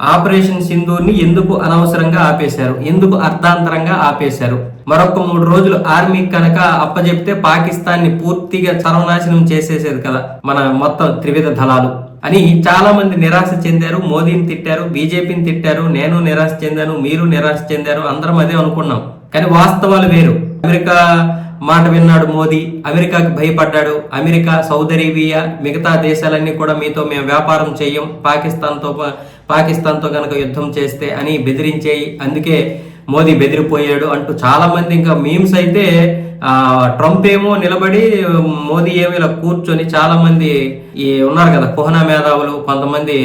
Operation సింధూర్ని ఎందుకు అనవసరంగా ఆపేశారు? ఎందుకు అర్ధాంతరంగా ఆపేశారు? మరొక మూడు రోజులు ఆర్మీ కనుక అప్పజెప్తే పాకిస్తాన్ని పూర్తిగా సర్వనాశనం చేసేసేది కదా మన మొత్తం త్రివిధ దళాలు అని చాలా మంది నిరాశ చెందారు మోదీని తిట్టారు బీజేపీని తిట్టారు నేను నిరాశ చెందాను మీరు నిరాశ చెందారు అందరం అదే అనుకున్నాం. కానీ వాస్తవాలు వేరు. అమెరికా మాట విన్నాడు మోదీ అమెరికాకి భయపడ్డాడు. అమెరికా సౌదరేబియా మిగతా దేశాలన్నీ కూడా మీతో మేము వ్యాపారం చేయం పాకిస్తాన్తో పాకిస్తాన్తో కనుక యుద్ధం చేస్తే అని బెదిరించేయి అందుకే మోదీ బెదిరిపోయాడు అంటూ చాలామంది ఇంకా మీమ్స్ అయితే ట్రంప్ ఏమో నిలబడి మోదీ ఏమో ఇలా కూర్చొని చాలామంది ఈ ఉన్నారు కదా కుహనా మేధావులు కొంతమంది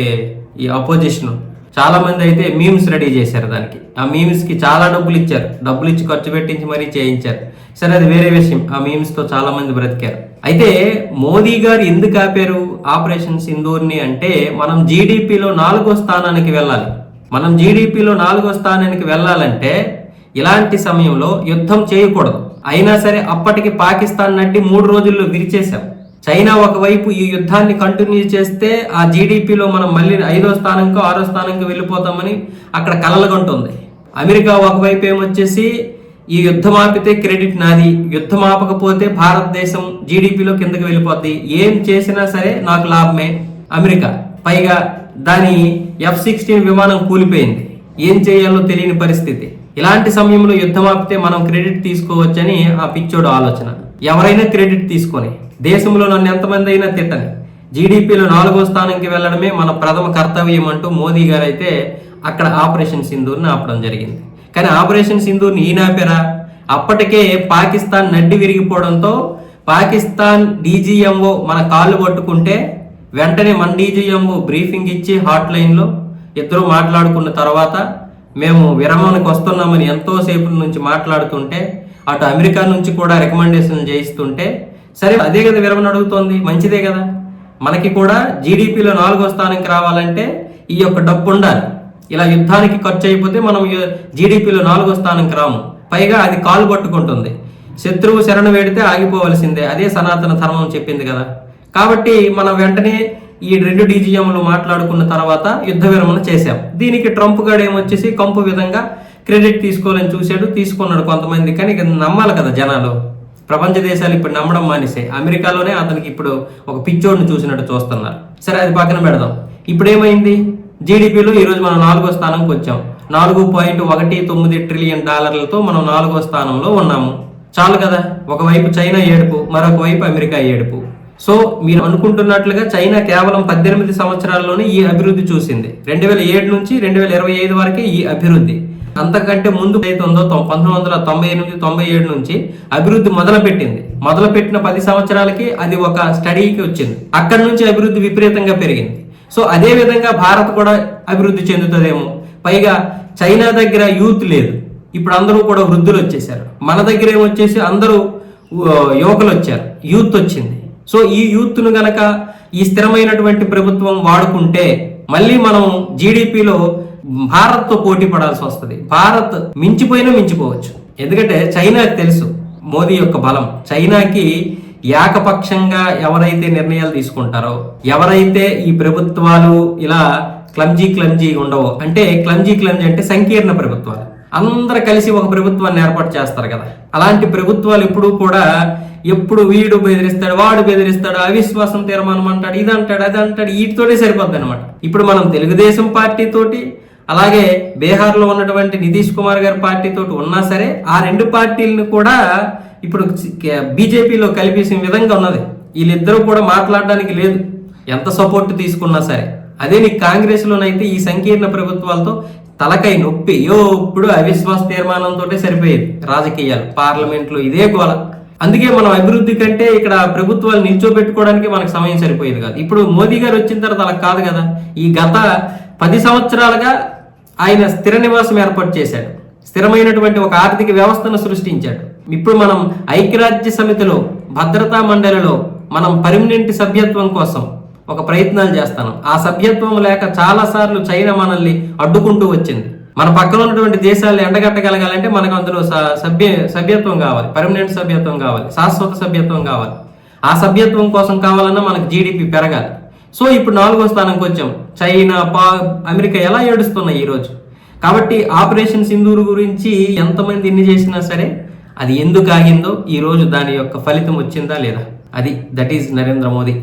ఈ అపోజిషన్ చాలా మంది అయితే మీమ్స్ రెడీ చేశారు దానికి. ఆ మీమ్స్కి చాలా డబ్బులు ఇచ్చారు. డబ్బులు ఇచ్చి ఖర్చు పెట్టించి మరీ చేయించారు. సరే అది వేరే విషయం. ఆ మీమ్స్తో చాలామంది బ్రతికారు. అయితే మోదీ గారు ఎందుకు ఆపారు ఆపరేషన్ సింధూర్ని అంటే మనం జీడిపిలో నాలుగో స్థానానికి వెళ్ళాలి. మనం జీడిపిలో నాలుగో స్థానానికి వెళ్ళాలంటే ఇలాంటి సమయంలో యుద్ధం చేయకూడదు. అయినా సరే అప్పటికి పాకిస్తాన్ నట్టి మూడు రోజుల్లో విరిచేశాం. చైనా ఒకవైపు ఈ యుద్ధాన్ని కంటిన్యూ చేస్తే ఆ జీడిపిలో మనం మళ్ళీ ఐదో స్థానంకో ఆరో స్థానంకో వెళ్ళిపోతామని అక్కడ కలలుగంటుంది. అమెరికా ఒకవైపు ఏమొచ్చేసి ఈ యుద్ధం ఆపితే క్రెడిట్ నాది యుద్ధం ఆపకపోతే భారతదేశం జీడిపిలో కిందకి వెళ్ళిపోద్ది. ఏం చేసినా సరే నాకు లాభమే. అమెరికా. పైగా దాని ఎఫ్ సిక్స్టీన్ విమానం కూలిపోయింది. ఏం చేయాలో తెలియని పరిస్థితి. ఇలాంటి సమయంలో యుద్ధం ఆపితే మనం క్రెడిట్ తీసుకోవచ్చని ఆ పిచ్చోడు ఆలోచన. ఎవరైనా క్రెడిట్ తీసుకొని దేశంలో నన్ను ఎంతమంది అయినా తిట్టని జీడిపిలో నాలుగో స్థానంకి వెళ్ళడమే మన ప్రథమ కర్తవ్యం అంటూ మోదీ గారు అయితే అక్కడ ఆపరేషన్ సింధూర్ని ఆపడం జరిగింది. కానీ ఆపరేషన్ సింధూర్ని ఈయన అప్పటికే పాకిస్తాన్ నడ్డి విరిగిపోవడంతో పాకిస్తాన్ డీజీఎంఓ మన కాళ్ళు పట్టుకుంటే వెంటనే మన డీజీఎంఓ బ్రీఫింగ్ ఇచ్చి హాట్ లైన్లో ఇద్దరు మాట్లాడుకున్న తర్వాత మేము విరమణకు వస్తున్నామని ఎంతోసేపు నుంచి మాట్లాడుతుంటే అటు అమెరికా నుంచి కూడా రికమెండేషన్ చేయిస్తుంటే సరే అదే కదా విరమణ అడుగుతోంది మంచిదే కదా. మనకి కూడా జీడిపిలో నాలుగో స్థానానికి రావాలంటే ఈ యొక్క డబ్బు ఉండాలి. ఇలా యుద్ధానికి ఖర్చు అయిపోతే మనం జీడిపిలో నాలుగో స్థానంకి రాము. పైగా అది కాలు పట్టుకుంటుంది. శత్రువు శరణు వేడితే ఆగిపోవలసిందే. అదే సనాతన ధర్మం చెప్పింది కదా. కాబట్టి మనం వెంటనే ఈ రెండు డీజీఎంలు మాట్లాడుకున్న తర్వాత యుద్ధ విరమణ చేశాం. దీనికి ట్రంప్ గాడు ఏమొచ్చేసి కంపు విధంగా క్రెడిట్ తీసుకోవాలని చూశాడు తీసుకున్నాడు కొంతమంది. కానీ ఇక నమ్మాలి కదా జనాలు. ప్రపంచ దేశాలు ఇప్పుడు నమ్మడం మానేసాయి అమెరికాలోనే అతనికి ఇప్పుడు ఒక పిచ్చోడిని చూసినట్టు చూస్తున్నారు. సరే అది పక్కన పెడదాం. ఇప్పుడు ఏమైంది జీడిపిలో ఈరోజు మనం నాలుగో స్థానంకి వచ్చాం. నాలుగు పాయింట్ ఒకటి తొమ్మిది ట్రిలియన్ డాలర్లతో మనం నాలుగో స్థానంలో ఉన్నాము. చాలు కదా. ఒకవైపు చైనా ఏడుపు మరొక వైపు అమెరికా ఏడుపు. సో మీరు అనుకుంటున్నట్లుగా చైనా కేవలం పద్దెనిమిది సంవత్సరాల్లోనే ఈ అభివృద్ధి చూసింది. రెండు వేల ఏడు నుంచి రెండు వేల ఇరవై ఐదు వరకే ఈ అభివృద్ధి. అంతకంటే ముందు అయితే ఉందో తొం- పంతొమ్మిది వందల తొంభై ఎనిమిది తొంభై ఏడు నుంచి అభివృద్ధి మొదలుపెట్టింది. మొదలుపెట్టిన పది సంవత్సరాలకి అది ఒక స్టడీకి వచ్చింది. అక్కడి నుంచి అభివృద్ధి విపరీతంగా పెరిగింది. సో అదే విధంగా భారత్ కూడా అభివృద్ధి చెందుతుందేమో? పైగా చైనా దగ్గర యూత్ లేదు. ఇప్పుడు అందరూ కూడా వృద్ధులు వచ్చేసారు. మన దగ్గర ఏమొచ్చేసి అందరూ యువకులు వచ్చారు. యూత్ వచ్చింది. సో ఈ యూత్ను గనక ఈ స్థిరమైనటువంటి ప్రభుత్వం వాడుకుంటే మళ్ళీ మనం జీడిపిలో భారత్తో పోటీ పడాల్సి వస్తుంది. భారత్ మించిపోయినా మించిపోవచ్చు. ఎందుకంటే చైనాకి తెలుసు మోదీ యొక్క బలం. చైనాకి ఏకపక్షంగా ఎవరైతే నిర్ణయాలు తీసుకుంటారో ఎవరైతే ఈ ప్రభుత్వాలు ఇలా క్లమ్జీ క్లమ్జీ ఉండవో అంటే క్లమ్జీ క్లమ్జీ అంటే సంకీర్ణ ప్రభుత్వాలు. అందరు కలిసి ఒక ప్రభుత్వాన్ని ఏర్పాటు చేస్తారు కదా. అలాంటి ప్రభుత్వాలు ఎప్పుడూ కూడా ఎప్పుడు వీడు బెదిరిస్తాడు వాడు బెదిరిస్తాడు అవిశ్వాసం తీర్మానం అంటాడు ఇది అంటాడు అది అంటాడు వీటితోనే సరిపోద్ది అనమాట ఇప్పుడు మనం తెలుగుదేశం పార్టీ తోటి అలాగే బీహార్లో ఉన్నటువంటి నితీష్ కుమార్ గారి పార్టీ తోటి ఉన్నా సరే ఆ రెండు పార్టీలను కూడా ఇప్పుడు బీజేపీలో కలిపేసిన విధంగా ఉన్నది. వీళ్ళిద్దరూ కూడా మాట్లాడడానికి లేదు. ఎంత సపోర్ట్ తీసుకున్నా సరే. అదే నీ కాంగ్రెస్లోనైతే ఈ సంకీర్ణ ప్రభుత్వాలతో తలకై నొప్పి. ఎప్పుడు అవిశ్వాస తీర్మానంతో సరిపోయేది. రాజకీయాలు పార్లమెంట్లో ఇదే గోల. అందుకే మనం అభివృద్ధి కంటే ఇక్కడ ప్రభుత్వాలు నిల్చోబెట్టుకోవడానికి మనకు సమయం సరిపోయేది కాదు. ఇప్పుడు మోదీ గారు వచ్చిన తర్వాత అలా కాదు కదా. ఈ గత పది సంవత్సరాలుగా ఆయన స్థిర నివాసం ఏర్పాటు చేశాడు. స్థిరమైనటువంటి ఒక ఆర్థిక వ్యవస్థను సృష్టించాడు. ఇప్పుడు మనం ఐక్యరాజ్య సమితిలో భద్రతా మండలిలో మనం పర్మనెంట్ సభ్యత్వం కోసం ఒక ప్రయత్నాలు చేస్తాను. ఆ సభ్యత్వం లేక చాలా సార్లు చైనా మనల్ని అడ్డుకుంటూ వచ్చింది. మన పక్కన ఉన్నటువంటి దేశాలను ఎండగట్టగలగాలంటే మనకు అందులో స- సభ్య సభ్యత్వం కావాలి. పర్మనెంట్ సభ్యత్వం కావాలి. శాశ్వత సభ్యత్వం కావాలి. ఆ సభ్యత్వం కోసం కావాలన్నా మనకు జీడిపి పెరగాలి. సో ఇప్పుడు నాలుగో స్థానంకి వచ్చాం. చైనా పా అమెరికా ఎలా ఏడుస్తున్నాయి ఈరోజు? కాబట్టి ఆపరేషన్ సింధూరు గురించి ఎంతమంది ఎన్ని చేసినా సరే అది ఎందుకు ఆగిందో ఈ రోజు దాని యొక్క ఫలితం వచ్చిందా లేదా? అది దట్ ఈజ్ నరేంద్ర మోదీ.